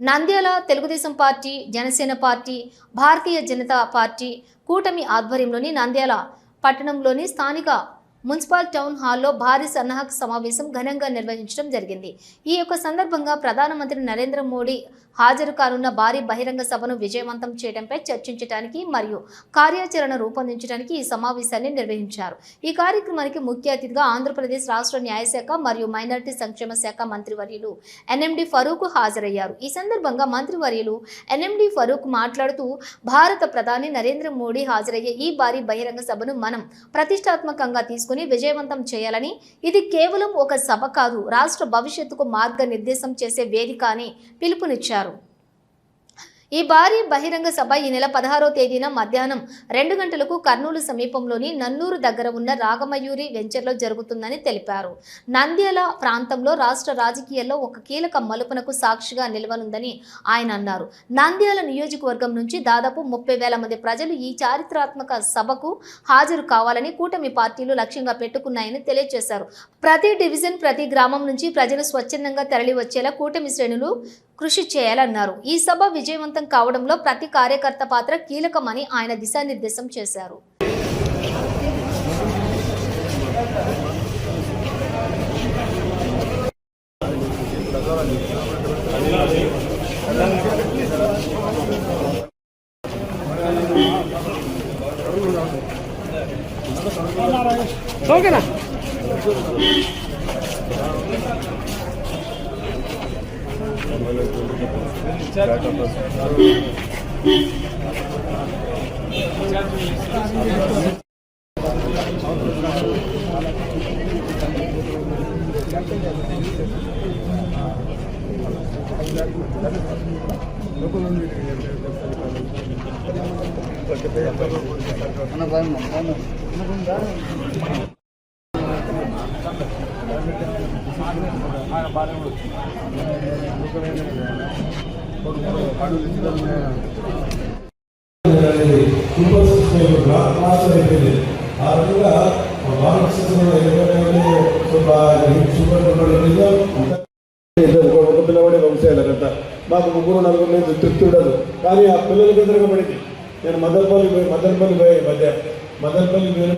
Nandyal Telugu Desam party Janasena party Bharatiya Janata party కూటమి ఆధ్వర్యంలోని నంద్యాల పట్టణంలోని స్థానిక మున్సిపల్ టౌన్ హాల్లో భారీ సన్నాహక సమావేశం ఘనంగా నిర్వహించడం జరిగింది. ఈ యొక్క సందర్భంగా ప్రధానమంత్రి నరేంద్ర మోడీ హాజరు కానున్న భారీ బహిరంగ సభను విజయవంతం చేయడంపై చర్చించడానికి మరియు కార్యాచరణ రూపొందించడానికి ఈ సమావేశాన్ని నిర్వహించారు. ఈ కార్యక్రమానికి ముఖ్య అతిథిగా ఆంధ్రప్రదేశ్ రాష్ట్ర న్యాయశాఖ మరియు మైనారిటీ సంక్షేమ శాఖ మంత్రివర్యులు ఎన్ఎండి ఫరూక్ హాజరయ్యారు. ఈ సందర్భంగా మంత్రివర్యులు ఎన్ఎండి ఫరూక్ మాట్లాడుతూ భారత ప్రధాని నరేంద్ర మోడీ హాజరయ్యే ఈ భారీ బహిరంగ సభను మనం ప్రతిష్టాత్మకంగా తీసుకుని విజయవంతం చేయాలని. ఇది కేవలం ఒక సభ కాదు రాష్ట్ర భవిష్యత్తుకు మార్గనిర్దేశం చేసే వేదిక అని పిలుపునిచ్చారు. ఈ భారీ బహిరంగ సభ ఈ నెల పదహారో తేదీన మధ్యాహ్నం రెండు గంటలకు కర్నూలు సమీపంలోని నన్నూరు దగ్గర ఉన్న రాగమయూరి వెంచర్లో జరుగుతుందని తెలిపారు. నంద్యాల ప్రాంతంలో రాష్ట్ర రాజకీయాల్లో ఒక కీలక మలుపునకు సాక్షిగా నిలవనుందని ఆయన అన్నారు. నంద్యాల నియోజకవర్గం నుంచి దాదాపు ముప్పై వేల మంది ప్రజలు ఈ చారిత్రాత్మక సభకు హాజరు కావాలని కూటమి పార్టీలు లక్ష్యంగా పెట్టుకున్నాయని తెలియజేశారు. ప్రతి డివిజన్ ప్రతి గ్రామం నుంచి ప్రజలు స్వచ్ఛందంగా తరలివచ్చేలా కూటమి శ్రేణులు కృషి చేయాలన్నారు. ఈ సభ విజయవంతం కావడంలో ప్రతి కార్యకర్త పాత్ర కీలకమని ఆయన దిశానిర్దేశం చేశారు. ఓకేనా? అనేది సూపర్ సిక్స్ క్లాస్ అయిపోయింది ఆ రకంగా బాగా సూపర్ ఒక పిల్లవాడే వంశాలు మాకు ముగ్గురు నలుగురు లేదు తృప్తి ఉండదు. కానీ ఆ పిల్లలకి ఎదురుగా పడింది. నేను మదర్పల్లి పోయి మదర్పల్లి పోయి మధ్య మదర్పల్లి పోయిన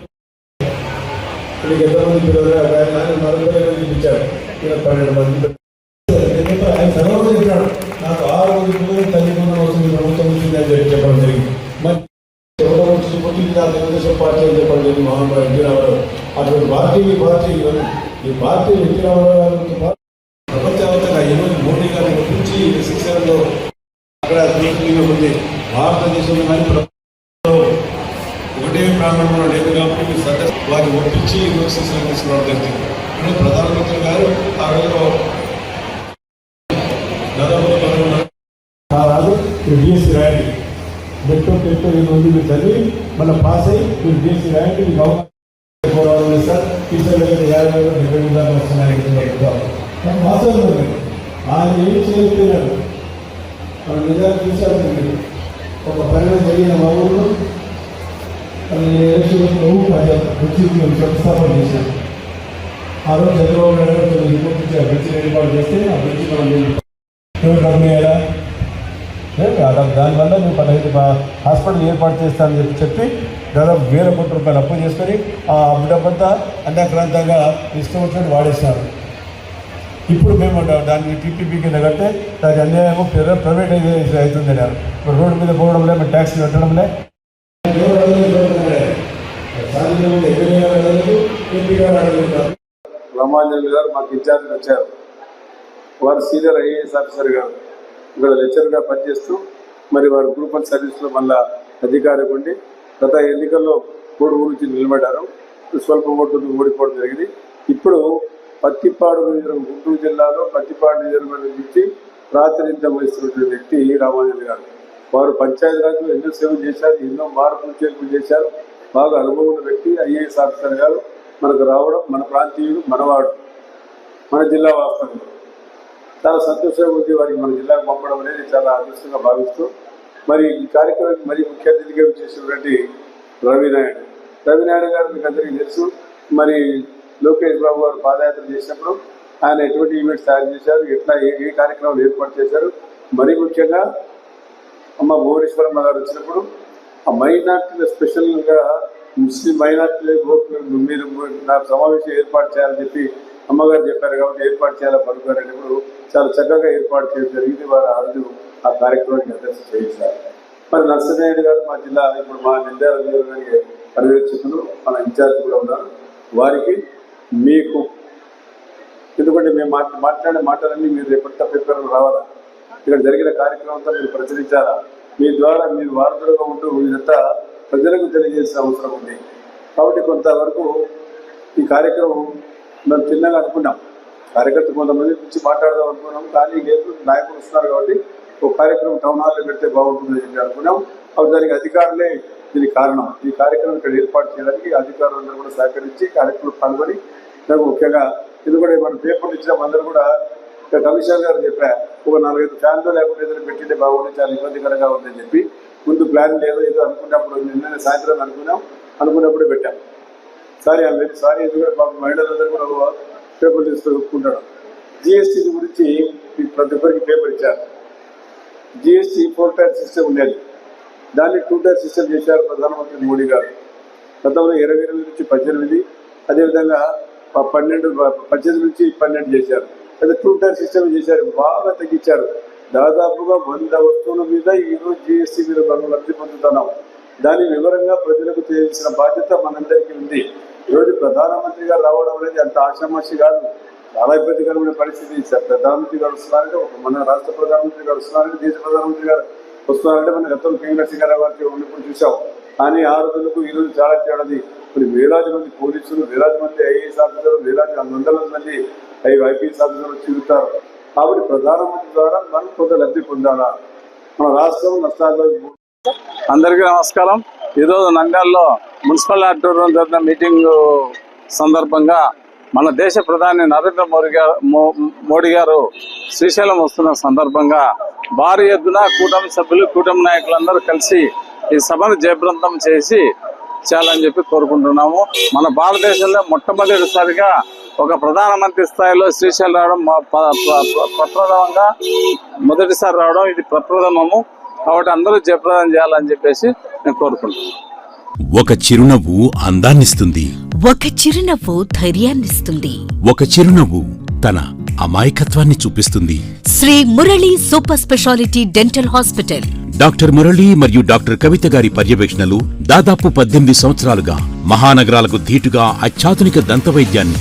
ఎంతమంది పిల్లలు ఆయన పిలిపించాడు చూపించాడు. పన్నెండు మంది. ఆయన సర్వంగా చెప్పాడు నాకు ఆరు మంది పిల్లలు తల్లిదండ్రులు వస్తుంది ప్రభుత్వం వచ్చింది అని చెప్పి చెప్పడం జరిగింది. మరి ఎవరో వచ్చి పుట్టింది నా తెలుగుదేశం పార్టీ అని చెప్పడం జరిగింది. మహానుభావ ఎన్టీ రామారావు. అటువంటి పార్టీ ఈ పార్టీ ఈ పార్టీ ఎన్టీ రామారావు గారు పార్టీ ప్రపంచవ్యాప్తంగా ఈరోజు మోడీ గారిని గుర్తించి శిక్షణలో అక్కడ ఉంది. భారతదేశంలో కానీ ఒకటే ప్రాంగణంలో లేదు కాబట్టి సదస్సు వారిని ఒప్పించి ఈరోజు శిక్షణ తీసుకోవడం జరిగింది. ప్రధానమంత్రి గారు ఆ రోజులో దాదాపు రాదు మీరు డిఎస్సి రాయండి పేపర్ టెట్టో ఇది ఉంది మీరు చదివి మళ్ళీ పాస్ అయ్యి మీరు డిఎస్సి రాయండి మీకు అవకాశం పోరాడాలి సార్ టీచర్ దగ్గర యాభై వేలు డెబ్బై వేలు వస్తున్నాయి వాస్తవం ఉంది. ఆయన ఏం చేయలేకపోయినాడు. మనం నిజాన్ని చూశారు ఒక పరిణామం జరిగిన మా ఊళ్ళో ఎలక్షన్లో ప్రతిష్టాపన ఆ రోజు చంద్రబాబు నాయుడు ఆ బ్రిడ్జ్ ఏర్పాటు చేస్తే ఆ బ్రిడ్జ్ మనం ఎవరు వేయాలా దానివల్ల మేము పదహైదు హాస్పిటల్ ఏర్పాటు చేస్తానని చెప్పి చెప్పి దాదాపు వేల కోట్ల రూపాయలు అప్పు చేసుకొని ఆ డబ్బంతా అన్యాక్రాంతంగా ఇష్టం వచ్చినట్టు వాడేస్తారు ఇప్పుడు మేము దా- దాన్ని టీపీపీ కింద కడితే దాని అన్యాయము ప్రైవేటైజ్ అవుతుంది ఇప్పుడు రోడ్డు మీద పోవడంలే మేము ట్యాక్స్ కట్టడంలే రామాంజన్ గారు మాకు ఇన్ఛార్జ్ వచ్చారు. వారు సీనియర్ ఐఏఎస్ ఆఫీసర్ గారు. ఇక్కడ లెక్చర్గా పనిచేస్తూ మరి వారు గ్రూప్ వన్ సర్వీస్లో మళ్ళా అధికారి ఉండి గత ఎన్నికల్లో కోడు గురించి నిలబడ్డారు. స్వల్ప ఓటు ఓడిపోవడం జరిగింది. ఇప్పుడు పత్తిపాడు నియోజకవర్గం గుంటూరు జిల్లాలో పత్తిపాడు నియోజకవర్గం నుంచి ప్రాతినిధ్యం వహిస్తున్నటువంటి వ్యక్తి రామానంద గారు. వారు పంచాయతీరాజ్లో ఎన్నో సేవలు చేశారు ఎన్నో మార్పులు చేర్పులు చేశారు. బాగా అనుభవం ఉన్న వ్యక్తి ఐఏఎస్ ఆఫీసర్ గారు. మనకు రావడం మన ప్రాంతీయుడు మనవాడు మన జిల్లా వాస్తవంలో చాలా సంతోషంగా ఉంది. వారికి మన జిల్లాకు పంపడం అనేది చాలా అదృష్టంగా భావిస్తూ మరి ఈ కార్యక్రమానికి మరి ముఖ్య అతిథిగా చేసినటువంటి రవినాయుడు రవినాయుడు గారు మీకు అందరికీ తెలుసు. మరి లోకేష్ బాబు గారు పాదయాత్ర చేసినప్పుడు ఆయన ఎటువంటి ఈవెంట్స్ తయారు చేశారు ఎట్లా ఏ ఏ కార్యక్రమాలు ఏర్పాటు చేశారు మరి ముఖ్యంగా అమ్మ భువనేశ్వరమ్మ గారు వచ్చినప్పుడు ఆ మైనార్టీల స్పెషల్గా ముస్లిం మైనార్టీల ఓట్లు మీరు నాకు సమావేశం ఏర్పాటు చేయాలని చెప్పి అమ్మగారు చెప్పారు కాబట్టి ఏర్పాటు చేయాలని పలుకున్నారనేప్పుడు చాలా చక్కగా ఏర్పాటు చేయడం జరిగింది. వారు ఆ రోజు ఆ కార్యక్రమాన్ని అధ్యక్షత చేయించారు మరి నర్సనాయుడు గారు మా జిల్లా ఇప్పుడు మా నంద్యాల నియోజకవర్గానికి పర్యవేక్షకులు మన ఇన్ఛార్జ్ కూడా ఉన్నారు. వారికి మీకు ఎందుకంటే మేము మాట్ మాట్లాడే మాటలన్నీ మీరు రేపటి పేపర్లో రావాలా? ఇక్కడ జరిగిన కార్యక్రమంతో మీరు ప్రచురించాలా? మీ ద్వారా మీరు వార్తలుగా ఉంటూ ఇదంతా ప్రజలకు తెలియజేసిన అవసరం ఉంది. కాబట్టి కొంతవరకు ఈ కార్యక్రమం మేము చిన్నగా అనుకున్నాం. కార్యకర్త కొంతమంది నుంచి మాట్లాడదాం అనుకున్నాం. కానీ లేదు నాయకులు వస్తున్నారు కాబట్టి ఒక కార్యక్రమం టౌన్ హాల్లో పెడితే బాగుంటుందని చెప్పి అనుకున్నాం. అప్పుడు దానికి అధికారులే దీనికి కారణం. ఈ కార్యక్రమం ఇక్కడ ఏర్పాటు చేయడానికి అధికారులందరూ కూడా సహకరించి కార్యక్రమం పాల్గొని నాకు ముఖ్యంగా ఎందుకంటే మన పేపర్లు ఇచ్చిన అందరూ కూడా ఇక్కడ కమిషనర్ గారు చెప్పా ఒక నాలుగైదు ఫ్యాన్లు లేకుండా ఏదైనా పెట్టింటే బాగుంది చాలా ఇబ్బందికరంగా ఉందని చెప్పి ముందు ప్లాన్ లేదు ఏదో అనుకున్నప్పుడు నిన్న సాయంత్రం అనుకున్నాం అనుకున్నప్పుడే పెట్టాం. సారీ అందరికి సారీ ఎందుకంటే పాపం మహిళలందరూ కూడా పేపర్ తీసుకుంటాడు జిఎస్టీ గురించి ప్రతి ఒక్కరికి పేపర్ ఇచ్చారు. జిఎస్టీ ఫోర్ టైర్ సిస్టమ్ ఉండేది. దాన్ని టూ టైర్ సిస్టమ్ చేశారు ప్రధానమంత్రి మోడీ గారు. గతంలో ఇరవై ఎనిమిది నుంచి పద్దెనిమిది అదేవిధంగా పన్నెండు పద్దెనిమిది నుంచి పన్నెండు చేశారు. అయితే టూ టైర్ సిస్టమ్ చేశారు. బాగా తగ్గించారు. దాదాపుగా వంద వస్తువుల మీద ఈరోజు జిఎస్టీ మీద మనం లబ్ధి పొందుతున్నాం. దాని వివరంగా ప్రజలకు తెలియాల్సిన బాధ్యత మనందరికీ ఉంది. ఈరోజు ప్రధానమంత్రి గారు రావడం అనేది అంత ఆశామాషి కాదు. చాలా ఇబ్బందికరమైన పరిస్థితి. సార్ ప్రధానమంత్రి గారు వస్తున్నారంటే ఒక మన రాష్ట్ర ప్రధానమంత్రి గారు వస్తున్నారంటే దేశ ప్రధానమంత్రి గారు వస్తున్నారంటే మన గతంలో కె నరసింహారావు గారికి ఉన్నప్పుడు చూసాం కానీ ఆ రోజులకు ఈ రోజు చాలా తేడాది. ఇప్పుడు వేలాది మంది పోలీసులు వేలాది మంది ఐఏఎస్ ఆఫీసర్లు వేలాది వందల మంది ఐపీఎస్ ఆఫీసర్లు తిరుగుతారు. కాబట్టి ప్రధానమంత్రి ద్వారా మనం కొంత లబ్ధి పొందాలా? మన రాష్ట్రం నష్టాల్లో అందరికీ నమస్కారం. ఈరోజు నంద్యాలలో మున్సిపల్ ఆడిటోరియం జరిగిన మీటింగ్ సందర్భంగా మన దేశ ప్రధాని నరేంద్ర మోడీ గారు మోడీ గారు శ్రీశైలం వస్తున్న సందర్భంగా భారీ ఎత్తున కూటమి సభ్యులు కూటమి నాయకులందరూ కలిసి ఈ సభను జయప్రంతం చేసి చేయాలని చెప్పి కోరుకుంటున్నాము మన భారతదేశంలో మొట్టమొదటిసారిగా ఒక ప్రధానమంత్రి స్థాయిలో శ్రీశైలం రావడం ప్రప్రథమంగా మొదటిసారి రావడం ఇది ప్రప్రథమము కాబట్టి అందరూ జయప్రదం చేయాలని చెప్పేసి నేను కోరుకుంటున్నాను. ఒక చిరునవ్వు అందాన్నిస్తుంది. ఒక చిరునవ్వు ధైర్యాన్నిస్తుంది. ఒక చిరునవ్వు తన అమాయకత్వాన్ని చూపిస్తుంది. Shri Murali super speciality dental hospital. Doctor Murali మరియు డాక్టర్ కవిత గారి పర్యవేక్షణలు దాదాపు పద్దెనిమిది సంవత్సరాలుగా మహానగరాలకు ధీటుగా అత్యాధునిక దంతవైద్యాన్ని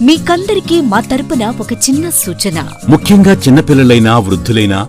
మీకందరికీ మా తరపున ఒక చిన్న సూచన. ముఖ్యంగా చిన్నపిల్లలైనా వృద్ధులైనా